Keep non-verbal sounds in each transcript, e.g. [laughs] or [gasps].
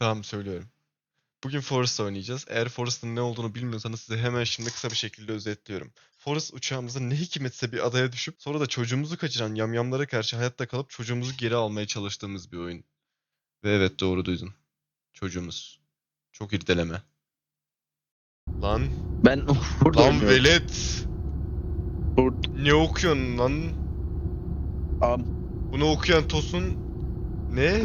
Tamam söylüyorum. Bugün Forest oynayacağız. Eğer Forest'ın ne olduğunu bilmiyorsanız size hemen şimdi kısa bir şekilde özetliyorum. Forest uçağımıza ne hikmetse bir adaya düşüp sonra da çocuğumuzu kaçıran yamyamlara karşı hayatta kalıp çocuğumuzu geri almaya çalıştığımız bir oyun. Ve evet doğru duydun. Çocuğumuz. Çok irdeleme. Lan. Ben burada Lan oynuyorum. velet. Burada. Ne okuyorsun lan? Am. Bunu okuyan Tosun ne? [laughs]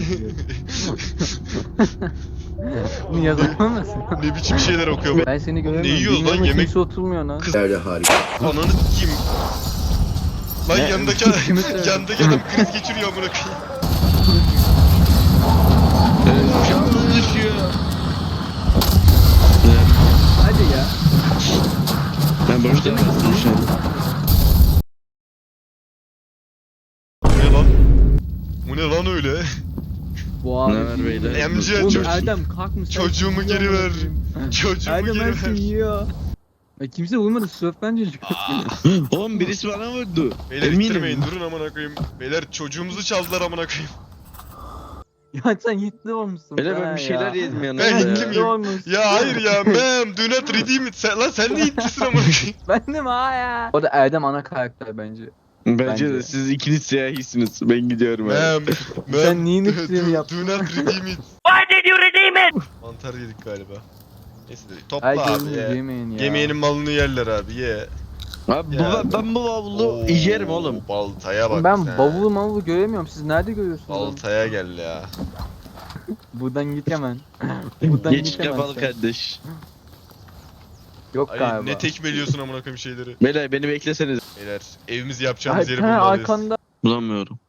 Bunu yazamaz mısın? ne biçim şeyler okuyor bu? Ben seni göremiyorum. yiyoruz lan? Dünyada Yemek- Kimse oturmuyor lan. Nerede harika. Ananı sikeyim. Lan Ne? yanındaki Kimi söylüyor? yanındaki adam kriz geçiriyor amına koyayım. Hadi ya. Ben boşta bastım şu an. Öyle? Bu abi. Ne var beyler? Emci Oğlum çocuk- Erdem kalkmış. çocuğumu geri ver. Çocuğumu Erdem geri her şeyi ver. yiyor. Ya kimse vurmadı sörf bence çocuk. [laughs] Oğlum birisi bana vurdu. Beyler Eminim. ittirmeyin durun amına koyayım. Beyler çocuğumuzu çaldılar amına koyayım. [laughs] ya sen Hitler olmuşsun. Beyler ben bir şeyler ya. yedim yanında Ben ya. Hitler olmuşsun. Ya hayır ya ma'am do not redeem it. Sen, lan sen ne [laughs] itlisin amına koyayım. Ben de mi ha ya? O da Erdem ana karakter bence. Bence, Bence. de siz ikiniz siyahisiniz. Ben gidiyorum abi. Ma'am, [laughs] Sen itliğini do- yaptın? Do not redeem it. Why did you redeem it? Mantar yedik galiba. Neyse topla abi Herkesin ye. yemeyin ya. Yemeğinin malını yerler abi ye. Abi bu, Ya. ben bu bavulu yerim oğlum. Baltaya bak Ben sen. bavulu mavulu göremiyorum. Siz nerede görüyorsunuz? Baltaya gel ya. Buradan git hemen. Buradan Geç git hemen kapalı sen. kardeş. Yok Ali galiba. ne tekmeliyorsun amına koyayım şeyleri. Beyler beni bekleseniz. Beyler evimizi yapacağımız yeri Ay, bulmalıyız. arkanda. Bulamıyorum.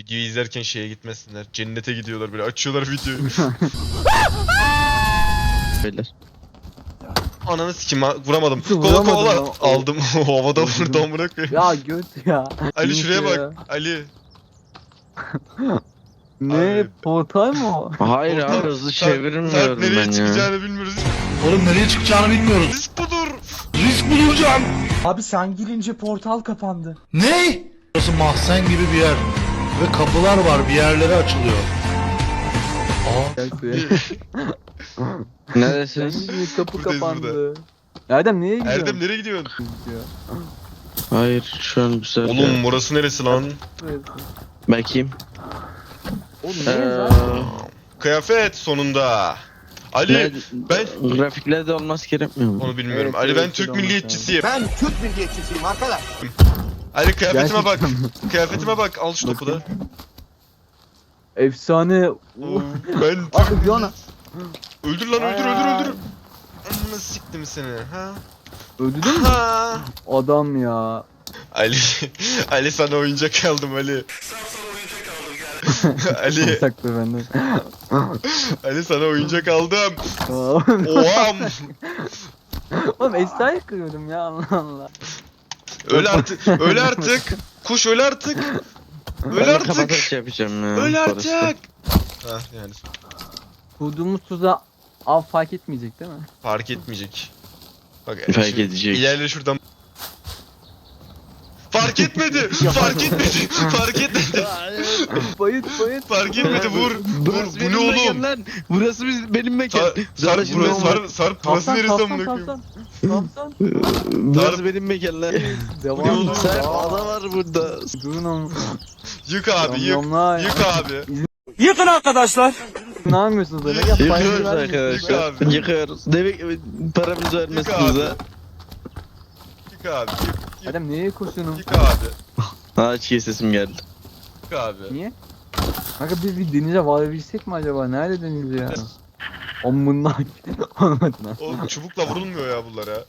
Videoyu izlerken şeye gitmesinler. Cennete gidiyorlar böyle açıyorlar videoyu. [laughs] Beyler. Ananı sikim vuramadım. Kola vuramadım kola ya. aldım. [laughs] Havada vurdu amına koyayım. ya göt ya. Ali şuraya ya. bak. Ali. Ne Abi. portal mı o? Hayır Ortam- abi hızlı Sarp çevirmiyorum nereye ben ya. çıkacağını bilmiyoruz. Oğlum nereye çıkacağını bilmiyoruz. Risk budur. Risk bulacağım. Abi sen girince portal kapandı. Ne? Burası mahzen gibi bir yer. Ve kapılar var bir yerlere açılıyor. Şuraya. Neredesiniz? Kapı Buradayız kapandı. Erdem nereye gidiyorsun? Erdem nereye gidiyorsun? Hayır şu an güzel. Oğlum burası neresi lan? Bakayım. Oğlum Ee? Kıyafet sonunda. Ali ne- ben- Grafiklerde olması gerekmiyor mu? onu bilmiyorum. Evet, Ali ben evet, Türk olması milliyetçisiyim. Ben Türk milliyetçisiyim arkadaş. Ali kıyafetime bak. Gerçekten. Kıyafetime bak. Al şu topu da. Efsane. Ben Abi Türk bir ana. Öldür lan öldür öldür öldür. Amına siktim seni. Ha? Öldürdün mü? Ha. Adam ya. Ali [laughs] Ali sana oyuncak aldım Ali. [laughs] Ali Saklı benden. [laughs] Ali sana oyuncak aldım. Oğlum Oğam. Oğlum Esra'yı kırıyordum ya Allah Allah. Öl artık. Öl artık. Kuş öl artık. Ben Öl de artık. kabataç yapacağım ya. Öl artık. Ha yani Kurduğumuz tuza av fark etmeyecek değil mi? fark etmeyecek. Bak Fark şimdi edecek. İlerle şuradan. Fark etmedi. [laughs] fark etmedi. Fark etmedi. Bayıt bayıt. Fark etmedi. Vur. Vur. Burası Bu ne benim mekan oğlum? lan. Burası biz, benim mekan. Sar, sar, Zaten burası, şimdi- sar, sar, burası neresi amına koyayım? Tavsan. Burası benim mekan lan. Devam. Ne oğlum? Sen ada var burada. Durun oğlum. Yık abi yık. Yamyamlar. Yık abi. Yıkın arkadaşlar. Ne yapıyorsunuz öyle? Ya Yıkıyoruz Yıkıyoruz arkadaşlar. abi. Yıkıyoruz. Demek paramızı vermezsiniz ha. Yık abi. Yık, Adam nereye koşuyorsun? yık abi. Ha çiğ sesim geldi. Yık abi. Niye? Kanka biz bir denize varabilsek mi acaba? Nerede deniz ya? Ommundan. Olmadı lan. O çubukla vurulmuyor ya bunlara.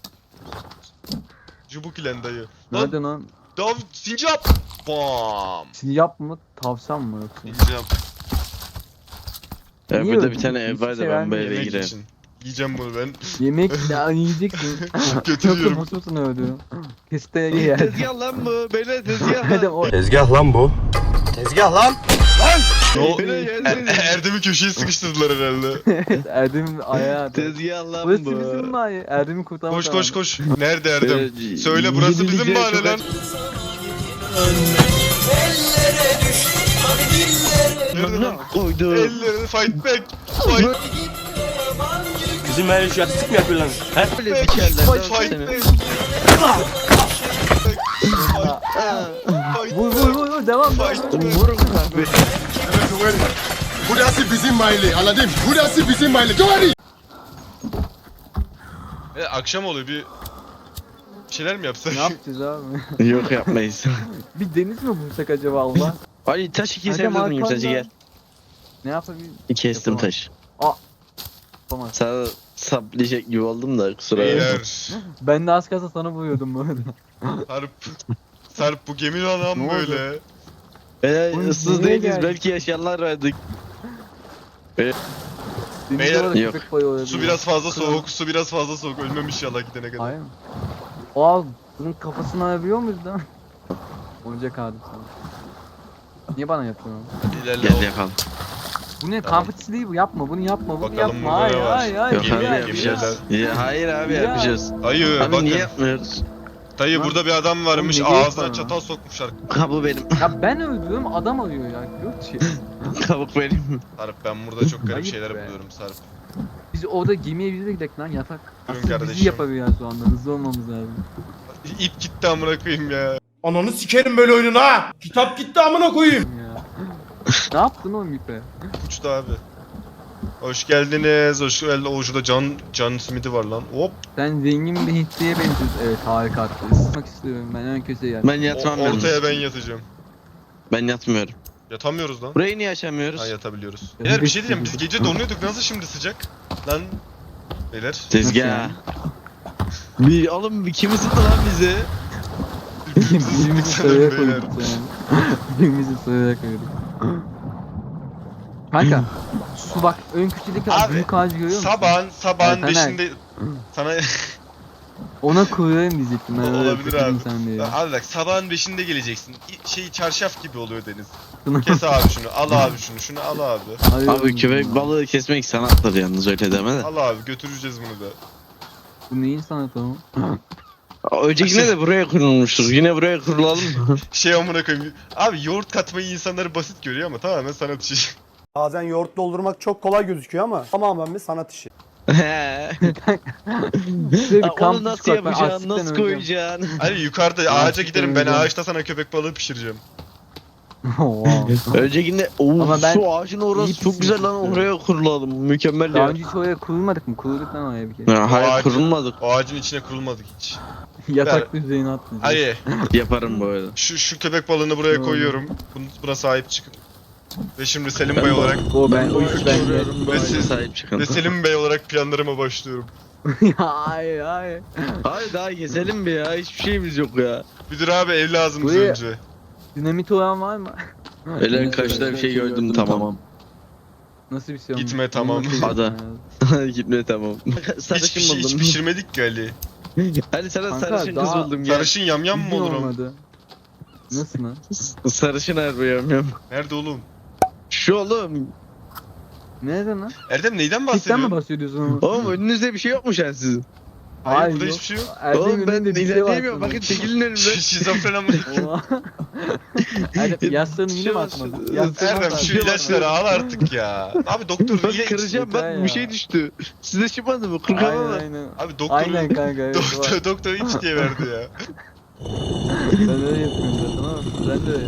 Çubuk ile dayı. Lan Nerede lan? dav sincap. Bam. Sinyap mı? Tavşan mı yoksa? Sincap. Ya Niye burada bir tane Hiçbir ev var şey da ben bu eve Yemek gireyim. için. Yiyeceğim bunu ben. Yemek [laughs] ya yiyeceksin. [laughs] Götürüyorum. Yoksa boşuna öldü. Kesteye yer. Tezgah lan bu. Beyler tezgah [laughs] lan. o Tezgah lan bu. Tezgah lan. Ne o- Beyler Er- gelsenize. Erdem'i köşeye sıkıştırdılar herhalde. [laughs] Erdem'in ayağı. Tezgah lan Burası bu. bizim mahalle. Erdem'i kurtarmak Koş koş koş. Nerede Erdem? Beyler, Söyle burası bizim mahalle lan. Lan? Koydu. Ellerini fight back. Fight Bizim her iş yatık mı yapıyorlar? He? Böyle back. dikerler. Fight Fight Vur vur vur devam. devam. Fight back. Vurun abi. Burası bizim mahalle anladın? Burası bizim mahalle. Doğru. E, akşam oluyor bir şeyler mi yapsak? Ne yapacağız abi? [laughs] Yok yapmayız. [laughs] bir deniz mi bulsak acaba Allah? Ali taş iki Hadi sevilir miyim Markan'da- sadece gel. Ne yapabiliriz? Kestim taş. Yapamaz. Sana saplayacak gibi oldum da kusura bakma. Beyler. Ben de az kalsın sana vuruyordum bu arada. Sarp. Sarp bu gemi lan lan Ne oldu? böyle. Beyler Oğlum, ıssız nereye değiliz geldik? belki yaşayanlar vardı. Denizde Beyler, yok. köpek balığı olabilir. Su biraz fazla soğuk, su biraz fazla soğuk. Ölmem inşallah gidene kadar. Hayır mı? Aa bunun kafasını alabiliyor muyuz lan? Oyuncak aldım sana. Niye bana yapıyorsun? İlerle Gel oğlum. yapalım. Bu ne? Kampıçı değil bu. Yapma bunu yapma. Bunu Bakalım yapma. burada Hayır var? hayır hayır. Yok abi yapacağız. gemiler. Ya, hayır abi Ya. yapacağız. Dayı Abi bakın. niye yapmıyoruz? Dayı Lan- burada bir adam varmış Oğlum ne gerek ağzına var çatal sokmuşlar. [laughs] Kabı benim. Ya ben öldürüyorum adam arıyor ya. Yok ki. [laughs] Kabuk benim. Sarp ben burada çok garip Ayıp şeyler be. buluyorum Sarp. Biz orada gemiye bize de gidelim lan yatak. Aslında bizi kardeşim. yapabiliyor şu anda. Hızlı olmamız lazım. İp gitti amına koyayım ya. Ananı sikerim böyle oyunun ha. Kitap gitti amına koyayım. Ya. ne yaptın oğlum ipe? Uçtu abi. Hoş geldiniz. Hoş geldin. O şurada Can Can Smith'i var lan. Hop. Sen zengin bir Hintli'ye benziyorsun. Evet harika. Isıtmak istiyorum ben ön köşeye gel. Ben yatmam ben. ortaya ben yatacağım. Ben yatmıyorum. Yatamıyoruz lan. Burayı niye açamıyoruz? Ha yatabiliyoruz. Ya Beyler bir şey diyeceğim. Biz gece donuyorduk. Nasıl şimdi sıcak? Lan. Beyler. Tezgah. Bir alın bir kim ısıttı lan bizi? Birbirimizi sanırım sıraya beyler. koyduk yani. Birbirimizi sıraya koyduk. Kanka su bak ön köşedeki Abi, büyük ağacı görüyor musun? Sabahın sabahın Evet, Taner. beşinde sana [laughs] Ona koyarım diyecektim ben. öyle olabilir kötü bir abi. insan değilim. Abi bak sabahın beşinde geleceksin. İ- Şey çarşaf gibi oluyor deniz. Kes abi şunu, al abi şunu, şunu al abi. Arıyorum Abi köpek bunu. balığı kesmek sanattır yalnız öyle deme de. Al abi götüreceğiz bunu da. Bu neyin sanatı o? Öncekine de buraya kurulmuştur. Yine buraya kurulalım? [laughs] Şey amına koyayım. Abi yoğurt katmayı insanlar basit görüyor ama tamamen sanat işi. Bazen yoğurt doldurmak çok kolay gözüküyor ama tamamen bir sanat işi. Şöyle bir Onu kampüs nasıl ben yapacaksın? Nasıl öleceğim. koyacaksın? [laughs] Hani yukarıda ağaca giderim ben ağaçta sana köpek balığı pişireceğim. wow. Öncekinde Oo, Ama ben şu ağacın orası iyi çok güzel lan oraya kurulalım. Mükemmel Daha ya. önce hiç oraya kurulmadık mı? Kurulduk lan oraya bir kere. Ya, hayır ağacı- kurulmadık. O ağacın içine kurulmadık hiç. [laughs] Yatak düzeyine atlayacağız. Hadi [laughs] Yaparım bu arada. şu şu köpek balığını buraya koyuyorum. Bunu, buna sahip çıkın. Ve şimdi Selim Bey olarak O ben bende. Kuruyorum Ve siz- sahip çıkın. ve Selim Bey olarak planlarıma başlıyorum. [laughs] hayır hayır. Hayır daha gezelim bir ya. Hiçbir şeyimiz yok ya. Müdür abi ev lazım bize Buraya- önce. Dinamit olan var mı? Öyle karşıda bir şey gördüm tamam. Nasıl bir şey Gitme, olmuş? tamam. Nasıl Ada. [laughs] Gitme tamam. Hiç, sarışın piş- hiç buldum. pişirmedik ki Ali. [laughs] Hadi sana Kanka, sarışın kız daha- buldum gel. Sarışın yamyam mı Bilgin olur o? olmadı. Nasıl lan? Sarışın harbi yamyam. Nerede oğlum? Şu oğlum. Nereden lan? Erdem neyden Cidden mi bahsediyorsun? bahsediyorsun? Oğlum önünüzde bir şey yok mu sen sizin? Hayır, Hayır, burada yok. hiçbir şey yok. Erdem Oğlum ben önünde bir şey var ilerleyemiyorum. sanırım. Bakın çekilin önümden. Şizofren. Oha. [laughs] Erdem yaslarını yine mi Şey atmadın? Yaslarını Erdem atmadın. şu ilaçları al artık ya. Abi doktor Bak ilaç... kıracağım bak ya. bir şey düştü. Size çıkmadı mı? Aynen Kurkana aynen. Abi doktor... Aynen kanka evet var. Doktor, doktor iç diye verdi ya. Ben öyle yapıyorum zaten ama sen de öyle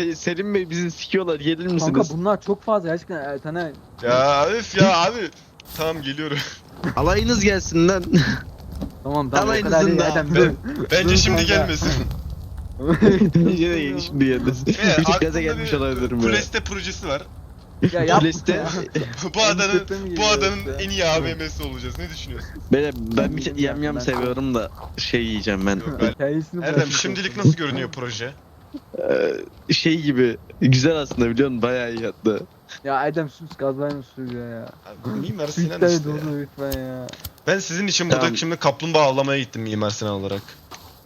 yap. Selim Bey bizi sikiyorlar gelir Kanka misiniz? bunlar çok fazla gerçekten Ertan'a. Ya üf ya abi. Tamam geliyorum. Alayınız gelsin lan. Tamam tamam o Alayınızın kadar değil da. Ben- Bence Dur şimdi kanka. gelmesin. Yine şimdi geldi. Evet, Bir tık gaza aklımda gelmiş bir olabilirim. Kuleste projesi var. Ya yapma Kuleste. ya. [laughs] bu adanın kötü mü bu geliyor adanın yoksa? en iyi AVM'si olacağız. Ne düşünüyorsun? Böyle ben bir Bilmiyorum, yam yam seviyorum da şey yiyeceğim ben. Yok, ben- Hikayesini Erdem bırakın. şimdilik nasıl görünüyor proje? Ee, şey gibi güzel aslında biliyor musun? Bayağı iyi hatta. Ya Erdem sus gaz verme sürüyor ya. Abi, Mimar Sinan işte ya. lütfen ya. Ben sizin için burada Tamam. şimdi kaplumbağa avlamaya gittim Mimar Sinan olarak.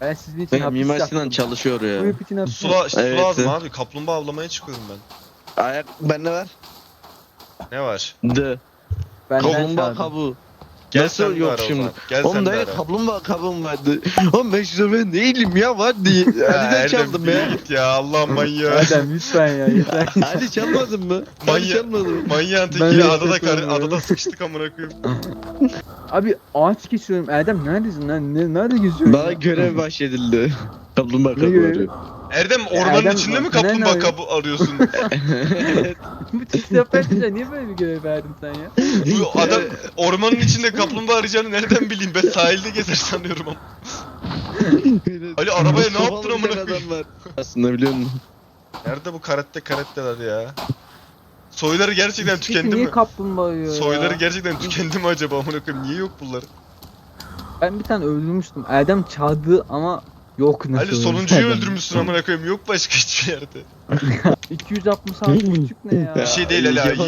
Ben sizin için Ben hapis Mimar. Sinan çalışıyor Bu ya. hep için hapis Su, la- su Evet. lazım abi. Kaplumbağa avlamaya çıkıyorum ben. Ayak bende var. Ne var? De. Benden Kaplumbağa çağırdım. kabuğu. Gel Nasıl sen yok o şimdi? zaman. Gel Oğlum sen dayı ara. kaplumbağa kabuğum vardı. Oğlum ben şizofren değilim ya var diye. [laughs] Hadi Erdem çaldım ya. git ya Allah manyağı. Erdem lütfen ya yeter. [laughs] Hadi çalmadın mı? Hadi Manyak- çalmadın mı? Manyağın Ben tekiyle de adada, kar, yapıyorum ya. adada sıkıştık amına koyayım. [laughs] Abi ağaç geçiyorum. Erdem neredesin lan? Ne, nerede geziyorsun? Bana ya? görev bahşedildi. Kaplumbağa Ne kabuğu görevi? arıyor. Erdem ormanın Erdem, içinde mi kaplumbağa arıyorsun? [laughs] Bu psikopatça niye böyle bir görev verdin sen ya? Bu adam ormanın içinde kaplumbağa arayacağını nereden bileyim? Ben sahilde gezer sanıyorum ama. [laughs] Ali arabaya ne yaptın amına koyayım? adam var. Aslında biliyor musun? Nerede bu karette karetteler ya? Soyları gerçekten tükendi niye mi? kaplumbağa yiyor Soyları ya? gerçekten tükendi mi acaba amına koyayım? Niye yok bunlar? Ben bir tane öldürmüştüm. Erdem çaldı ama yok nasıl Ali sonuncuyu Erdem. öldürmüşsün amına koyayım. Yok başka hiçbir yerde. [laughs] 266 buçuk ne ya? Bir şey değil Ali. Ben.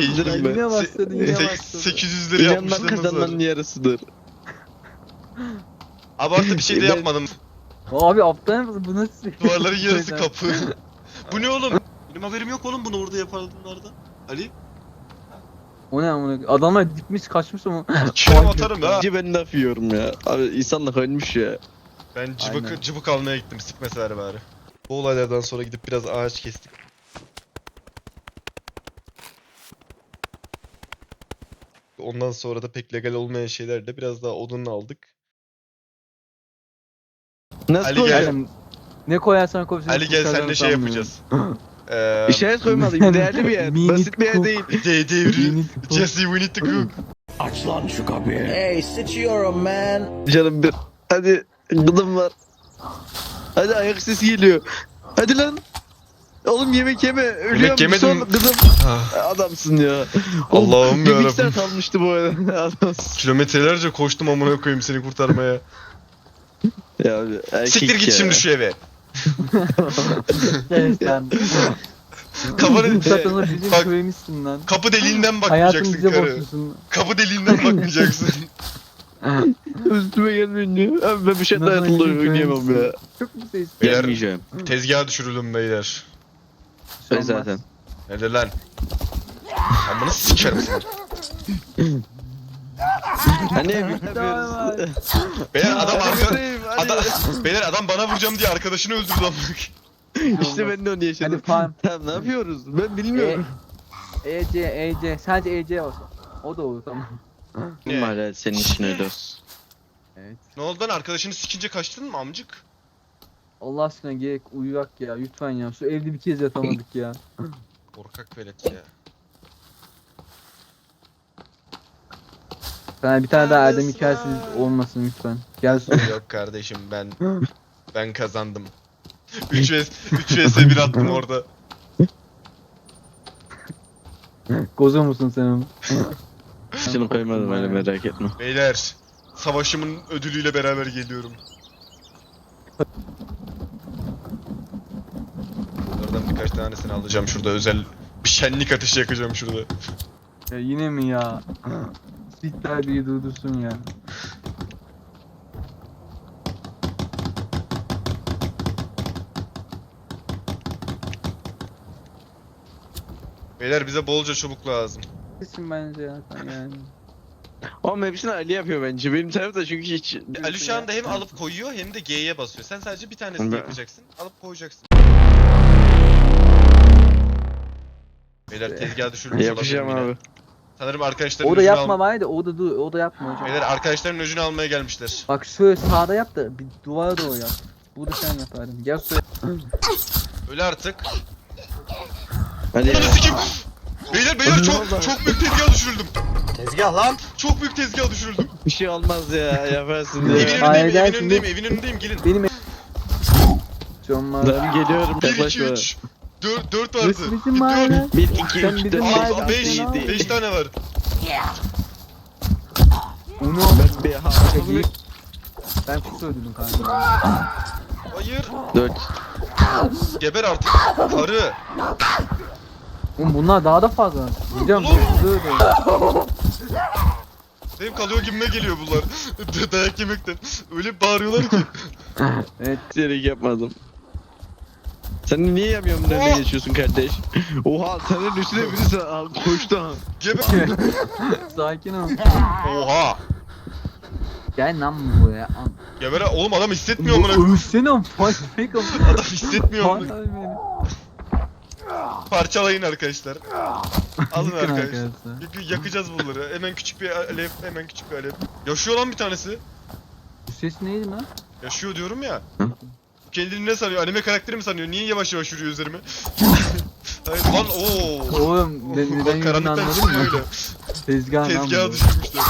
Yine başladı yine se- başladı. 800 lira İnanmak yapmışlarınız var. kazanmanın yarısıdır. Abartı bir şey de [laughs] Ben- yapmadım. Abi aptal mısın? Bu nasıl? Duvarların yarısı Şeyden. kapı. [laughs] Bu ne oğlum? Benim haberim yok oğlum bunu orada yaparlardı. Ali? O ne amına? Adamlar dikmiş kaçmış ama. Kiram atarım ha. Bence ben laf yiyorum ya. Abi insanlık ölmüş ya. Ben cıbık, Aynen. cıbık almaya gittim. Sıkmeseler bari. Bu olaylardan sonra gidip biraz ağaç kestik. Ondan sonra da pek legal olmayan şeylerle biraz daha odun aldık. Nasıl Ali gel. Ne koyarsan koy. Ali gel sen de kurtaracağını şey yapacağız. [laughs] Eee... İşaret koymalıyım. Değerli bir yer. Basit bir yer değil. De devri. Minik bu. Jesse we need to cook. Hey, sit your man. Canım bir. Hadi gıdım var. Hadi ayak sesi geliyor. Hadi lan. Oğlum yemek yeme. Ölüyorum. yemedim. Son gıdım. Ah, Adamsın ya. Allah'ım Bir yarabbim. mikser kalmıştı bu arada. [laughs] Adamsın. Kilometrelerce koştum amına koyayım seni kurtarmaya. Ya abi, erkek Siktir git ya. şimdi şu eve. [laughs] Kafanı... O bizim Bak- köyümüzsün lan. Kapı deliğinden bakmayacaksın bize karı. bakıyorsun. Kapı deliğinden bakmayacaksın. [laughs] [laughs] Üstüme gelmeyin ya. Abi ben bir şey Nasıl hayatımda erkek oynayamam ya. Çok mu ses? Gelmeyeceğim. Tezgaha düşürüldüm beyler. Ben zaten. Hadi lan. Amına sikerim seni. [laughs] Hani yapıyoruz. Beyler adam arka... Adam, beyler adam bana vuracağım diye arkadaşını öldürdü amına. İşte ben de onu yaşadım. Hadi. [laughs] Tamam ne yapıyoruz? Ben bilmiyorum. EC, EC. Sadece EC olsun. O da olur tamam. Ne? Hala senin için öyle olsun. Evet. Ne oldu lan arkadaşını sikince kaçtın mı amcık? Allah aşkına gerek uyuyak ya lütfen ya. Şu evde bir kez yatamadık ya. [laughs] Korkak velet ya. Sana bir tane daha Erdem hikayesi olmasın lütfen. Gel. [laughs] Yok kardeşim ben [gasps] ben kazandım. [laughs] 3 vs 3 vs 1 attım orada. Gozo musun sen onu? Şunu koymadım öyle merak etme. Beyler savaşımın ödülüyle beraber geliyorum. Bunlardan birkaç tanesini alacağım şurada özel bir şenlik ateşi yakacağım şurada. Ya yine mi ya? [clears throat] Siktir bir durdursun ya. Beyler bize bolca çubuk lazım. Kesin bence ya sen yani. Ama hepsini Ali yapıyor bence. Benim tarafta çünkü hiç... Ali şu anda hem alıp koyuyor hem de G'ye basıyor. Sen sadece bir tanesini Ben- yapacaksın. Alıp koyacaksın. Beyler tezgah düşürmüş [laughs] Yapacağım olabilirim yine. abi. Sanırım arkadaşların O da öcünü yapma al- bari de o da dur o da yapma hocam. Beyler arkadaşların öcünü almaya gelmişler. Bak şöyle sağda yap da bir duvara doğru yap. Burada sen yapardın. Gel şöyle. Öyle artık. Hadi. Ananı sikeyim. Beyler beyler çok çok büyük tezgah düşürüldüm. Tezgah lan. Çok büyük tezgah düşürüldüm. Bir şey olmaz ya yaparsın Evin ya. önündeyim, Hayır, evin şimdi- önündeyim, evin önündeyim. Gelin. Benim Mar. Ben geliyorum 1 2 yaklaşma. 3 4 4 vardı. Bizim mahalle. 1 2 Sen 3 bizim 4 mahalleden 5 al. 5 tane var. Onu Ben bir Peki. Ben pis öldürdüm kanka. Hayır. 4 Geber artık. Karı. Oğlum bunlar daha da fazla. Oğlum. hızlı. Benim kalıyor gibime geliyor bunlar. [laughs] Dayak yemekten. Öyle bağırıyorlar ki. Evet. Diyerek yapmadım. Sen niye yapıyorsun önüne geçiyorsun kardeş? Oha senin üstüne birisi koştu ha. Geber. Sakin ol. Oha. Gel lan buraya. An- Geber. Oğlum adam hissetmiyor amına. Ölsene am. Adam hissetmiyor amına. Parçalayın arkadaşlar. Alın Yıkın arkadaşlar. arkadaşlar. Yak- Yakacağız bunları. Hemen küçük bir alev, hemen küçük bir alev. Yaşıyor lan bir tanesi. Bu ses neydi lan? Yaşıyor diyorum ya. Kendini ne sanıyor? Anime karakteri mi sanıyor? Niye yavaş yavaş yürüyor üzerime? [laughs] Hayır lan ooo. Oğlum ne, neden yürüdüğünü karanlıktan anladın çıkıyor mı? Tezgah lan Tezgaha bu. düşürmüşler.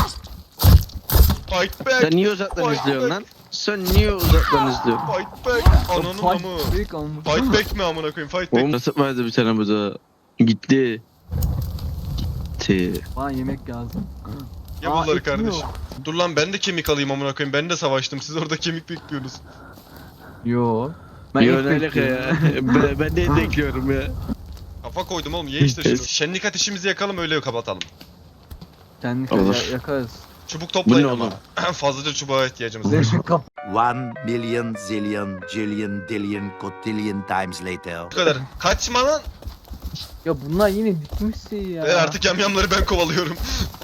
Fight back. Sen niye uzaktan Fight izliyorsun back, lan? Sen niye uzaktan izliyorsun? Fight back. Ananın Fight amı. fake olmuş. Fight back mi amına koyayım? Fight back. Oğlum nasıl vardı bir tane burada? Gitti. Gitti. Bana yemek lazım. Ya Aa, bunları etim kardeşim. Dur lan ben de kemik alayım amına koyayım. Ben de savaştım. Siz orada kemik bekliyorsunuz. Yo. Ben Yo ne alaka bekliyorum. ya? ben, ben de et ekliyorum ya. Kafa koydum oğlum. Ye işte şunu. [laughs] Şenlik ateşimizi yakalım öyle kapatalım. Olur. ya- yakarız. Çubuk toplayın Bu ne ama. [clears throat] Fazlaca çubuğa ihtiyacımız var. Kap. One million zillion jillion dillion cotillion times later. Bu kadar. Kaçma lan. Ya bunlar yine dikmişsin ya. Ben artık yamyamları ben kovalıyorum.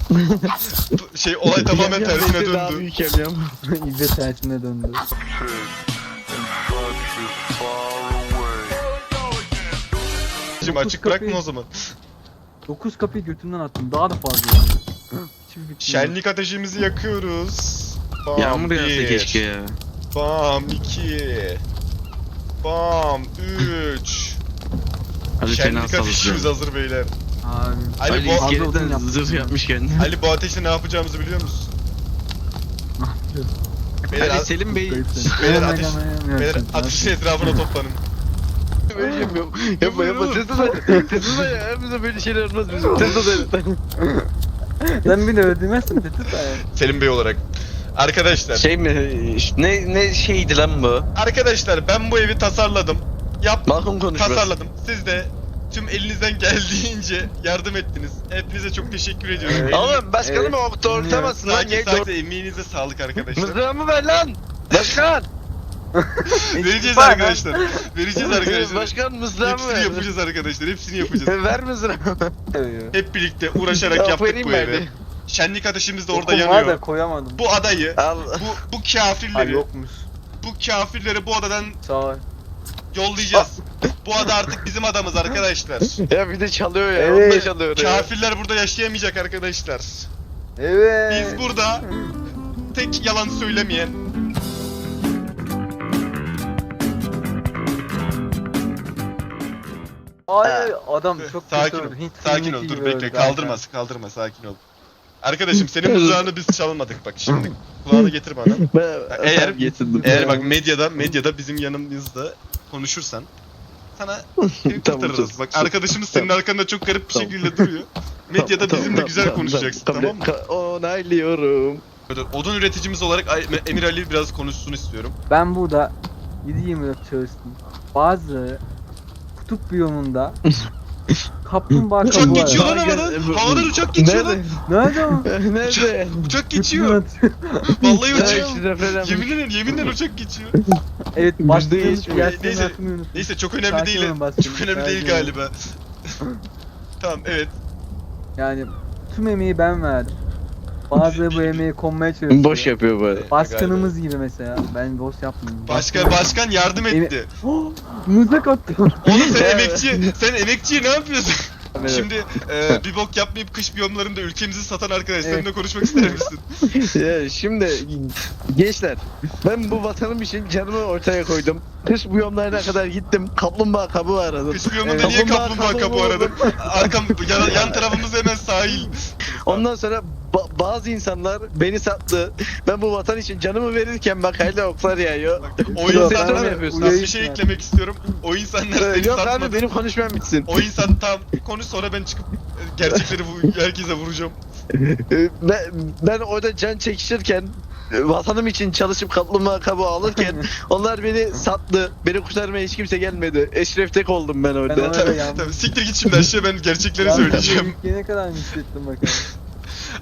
[laughs] şey olay tamamen tersine Daha döndü. büyük yam [laughs] İzzet tersine döndü. Şimdi açık bırakma o zaman. 9 kapıyı götümden attım. Daha da fazla. [laughs] Hiçbir fikrim yok. Şenlik ateşimizi yakıyoruz. Bam Yağmur yağsa bir. keşke ya. Bam 2. Bam 3. Hadi fena Şenlik ateşimiz hazır beyler. Abi. Ali, Ali bu, zırh ya. yapmış kendine. Ali bu ateşle ne yapacağımızı biliyor musun? Beyler, Ali a- Selim Bey. Beyler ateş- beyler ateşin etrafına toplanın. Böyle yapıyorum. Yapma yapma. Tesla da. Tesla da ya. Bize böyle şeyler olmaz bizim. Tesla da. [laughs] Sen beni öldürmezsin ya. Selim Bey olarak. Arkadaşlar, Şey mi? Ne ne şeydi lan bu? arkadaşlar ben bu evi tasarladım. Yaptım, Balkon konuşması. tasarladım. Siz de tüm elinizden geldiğince yardım ettiniz. Hepinize çok teşekkür ediyorum. Oğlum başkanım Evet. evet. doğrultamazsın lan. Sakin Niye sakin emeğinize sağlık arkadaşlar. Mızrağımı ver lan. Başkan. [laughs] Vereceğiz arkadaşlar. Vereceğiz [laughs] arkadaşlar. Başkan mızrağımı Hepsini ver. yapacağız arkadaşlar. Hepsini yapacağız. [laughs] ver mızrağımı. Hep birlikte uğraşarak Ya, yaptık bu evi. Şenlik ateşimiz de orada yanıyor. da koyamadım. Bu adayı, Al. bu bu kafirleri, yokmuş. bu kafirleri bu adadan Sağ ol. yollayacağız. bu ada artık bizim adamız arkadaşlar. Ya bir de çalıyor ya. Evet. Onu da çalıyor ya. Kafirler burada yaşayamayacak arkadaşlar. Evet. Biz burada tek yalan söylemeyen, Ay adam çok sakin kötü ol. Hint sakin ol, dur bekle, kaldırma, kaldırma, sakin ol. Arkadaşım senin mızrağını biz çalmadık bak şimdi. Kulağını getir bana. [laughs] Eğer- getirdim. Eğer bak medyada, medyada bizim yanımızda konuşursan sana [laughs] kurtarırız. Bak arkadaşımız senin arkanda çok garip bir şekilde duruyor. Medyada Tamam, bizimle tamam, güzel tamam, konuşacaksın tamam, tamam mı? Onaylıyorum. Odun üreticimiz olarak Emir Ali biraz konuşsun istiyorum. Ben burada 7-24 çalıştım. Bazı kutup biyomunda [laughs] kaplumbağa Uçak kabuğu geçiyor lan var. havadan. Gel- Havadan uçak geçiyor lan. Nerede o? [laughs] Nerede? Uçak geçiyor. [laughs] Vallahi Nerede? uçuyor. Şizofren Yeminle yeminle uçak geçiyor. Evet geçmiyor. gerçekten Neyse? Neyse çok önemli Sakin değil. Çok önemli değil galiba. tamam evet. Yani tüm emeği ben verdim. Bazıları bu emeği konmaya çalışıyor. Boş yapıyor bu arada. Başkanımız gibi mesela. Ben boş yapmıyorum. Başkan başkan yardım etti. [gasps] Mızrak attı. Oğlum sen emekçi, [laughs] sen emekçiye ne yapıyorsun? Evet. Şimdi e, bir bok yapmayıp kış biyomlarında ülkemizi satan arkadaş seninle konuşmak ister misin? [laughs] Ya şimdi gençler ben bu vatanım için canımı ortaya koydum. Kış bu yollarına kadar gittim. Kaplumbağa kabuğu aradım. Kış biyomunda Evet. niye Kaplumbağa kaplumbağa kabuğu kabuğu aradın? Arkam yan, yan tarafımız hemen sahil. Ondan sonra ba- bazı insanlar beni sattı. Ben bu vatan için canımı verirken bak hala oklar yağıyor. O insanlar ne yapıyorsun? bir şey eklemek istiyorum. O insanlar seni Yok satmadı. abi benim konuşmam bitsin. O insan tam konuş sonra ben çıkıp e, gerçekleri bu [laughs] herkese vuracağım. Ee, ben, ben orada can çekişirken e, vatanım için çalışıp kaplumbağa kabuğu alırken [laughs] onlar beni sattı. Beni kurtarmaya hiç kimse gelmedi. Eşref tek oldum ben Ben orada. ona da Tabii, yandım. tabii. Siktir git şimdi aşağı ben gerçekleri söyleyeceğim. Ne kadar hissettim bakalım.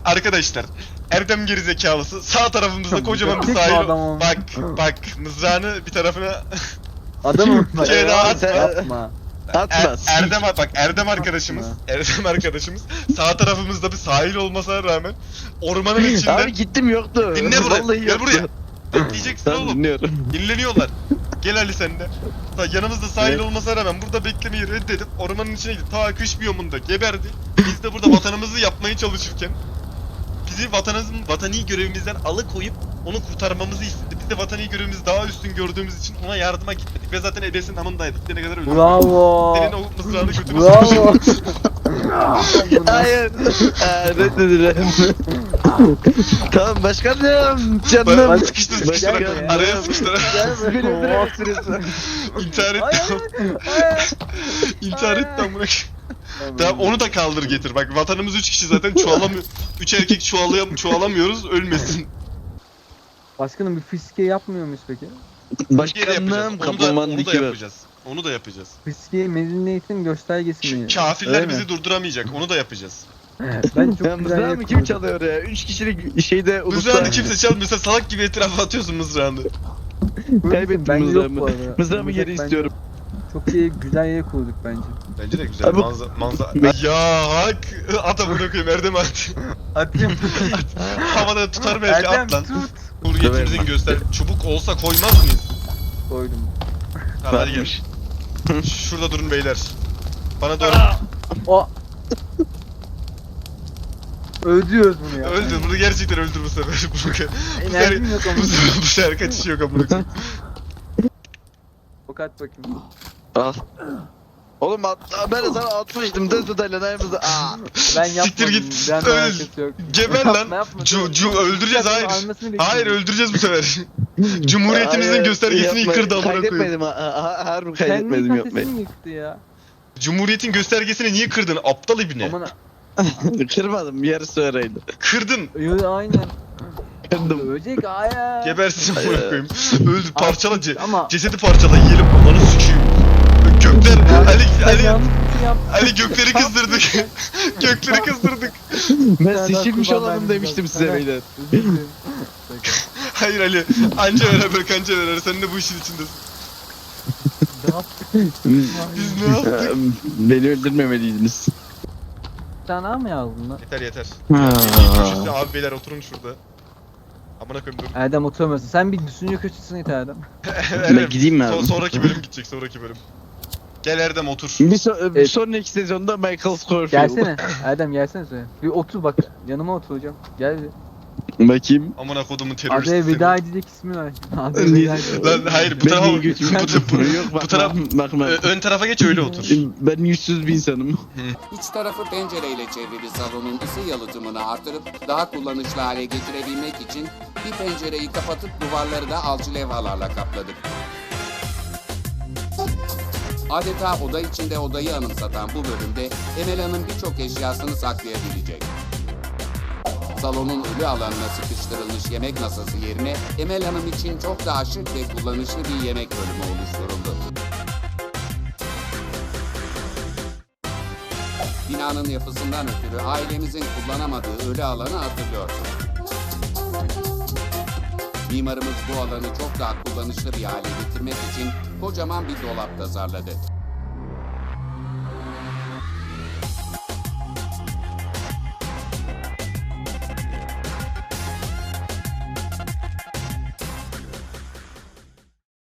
Arkadaşlar Erdem gerizekalısı sağ tarafımızda kocaman bir sahil. adam. Bak bak mızrağını bir tarafına Adamım. Bir kere daha at. Yapma. Atmaz. Er- Erdem bak Erdem arkadaşımız Erdem arkadaşımız sağ tarafımızda bir sahil olmasına rağmen ormanın içinden Abi gittim yoktu. dinle buraya Vallahi gel yoktu. buraya diyeceksin Tamam oğlum dinliyorum. dinleniyorlar gel Ali sen de Ta yanımızda sahil Evet. olmasına rağmen burada beklemeyi reddedip ormanın içine gidip ta kış biyomunda geberdi biz de burada [laughs] vatanımızı yapmaya çalışırken bizi vatanımızın vatani görevimizden alıkoyup onu kurtarmamızı istedi. Biz de vatani görevimizi daha üstün gördüğümüz için ona yardıma gitmedik ve zaten ebesinin amındaydık. Gidene kadar öldük. Bravo. Senin o mızrağını götüne Bravo. [laughs] Hayır. Aa, reddediler. tamam başkanım. Ba- Canım. sıkıştır sıkıştır. Gel buraya. Araya sıkıştır. Siz beni öldürebilirsiniz. İntihar Hayır, etti. hayır. İntihar etti amına koyayım. Tamam onu da kaldır getir. Bak vatanımız 3 kişi zaten çoğalamıyor. [laughs] 3 erkek çoğalayam çoğalamıyoruz ölmesin. Başkanım bir fiske yapmıyor muyuz peki? Bir kere yapacağız. Başkanım Onu da, kaplumbağanın onu da ver. yapacağız. Onu da yapacağız. Fiske medeniyetin göstergesi mi? Kafirler Öyle bizi mi? durduramayacak. Onu da yapacağız. Ben çok Ya güzel mızrağı mı kim yapıyorum. çalıyor ya? Üç kişilik şeyde Mızrağını kimse çalmıyor. Sen salak gibi etrafa atıyorsun mızrağını. Kaybettim Bence yok mızrağımı. bu arada. Mızrağımı Mızrak geri bence istiyorum. Çok iyi, güzel yere kurduk bence. Bence de güzel. Abi- Manza manza. [laughs] Ya hak. At amına koyayım Erdem at. [laughs] Atayım. Havada tutar belki Erdem at lan. tut. Hürriyetimizin göster. Çubuk olsa koymaz mıyız? Koydum. Tamam hadi gel. [laughs] Şurada durun beyler. Bana doğru. O. Öldürüyoruz bunu ya. Öldür. Bunu gerçekten öldür bu sefer. Bu sefer, bu sefer, bu sefer, bu sefer kaçış yok amına koyayım. Ok at bakayım. Al. Oğlum at, ben de sana atmıştım. Dız dudayla ayımızda. Aa. Ben Siktir yapmadım. git. Ben Öl. alakası yok. Geber lan. yapma, Cu, cu, öldüreceğiz hayır. almasını bekliyorum. Hayır öldüreceğiz bu sefer. [laughs] Cumhuriyetimizin Hayır, göstergesini yapma. yıkırdı amına koyayım. Kaydetmedim ha. ha harbi Kendi kaydetmedim yapmayı. kafesini yıktı ya. Cumhuriyetin göstergesini niye kırdın aptal ibne? Aman [laughs] Kırmadım yarısı öyleydi. Kırdın. Öyle aynen. Kırdım. Ölecek aya. Gebersin amına Hayır. koyayım. Öldü parçala ce- Ama cesedi parçala yiyelim babanı sikeyim. Gökler Ali Ali bir şey. Ali gökleri kızdırdık. [laughs] gökleri kızdırdık. Ben seçilmiş vermemiz demiştim size beyler. [laughs] Hayır Ali. Anca beraber kanca beraber. Sen de bu işin içindesin. Ne? Biz ne yaptık? Beni öldürmemeliydiniz. Sen daha mı yazdın lan? Yeter yeter. Köşesi abi beyler oturun şurada. Amına koyayım dur. Erdem oturamıyorsun. Sen bir düşünce köşesine git Erdem. [laughs] Ben gideyim mi abi? So- sonraki bölüm gidecek sonraki bölüm. Gel Erdem otur. Bir so- Evet. sonraki sezonda Michael Scofield. Gelsene. Erdem gelsene söyle. Bir otur bak. Yanıma otur hocam. Gel bir. Bakayım. Amına kodumun teröristi. [laughs] Adaya veda edecek ismi ver. Adaya veda edecek. Lan hayır bu Ben tarafa niye götümü bu, bu, Yok bu bakma. taraf bakma. Ö- ön tarafa geç öyle otur. Ben yüzsüz bir insanım. İç tarafı pencereyle çevrili salonun ısı yalıtımını artırıp daha kullanışlı hale getirebilmek için bir pencereyi kapatıp duvarları da alçı levhalarla kapladık. Adeta oda içinde odayı anımsatan bu bölümde Emel Hanım birçok eşyasını saklayabilecek. Salonun ölü alanına sıkıştırılmış yemek masası yerine Emel Hanım için çok daha şık ve kullanışlı bir yemek bölümü oluşturuldu. Binanın yapısından ötürü ailemizin kullanamadığı ölü alanı hatırlıyorsunuz. Mimarımız bu alanı çok daha kullanışlı bir hale getirmek için kocaman bir dolap tasarladı.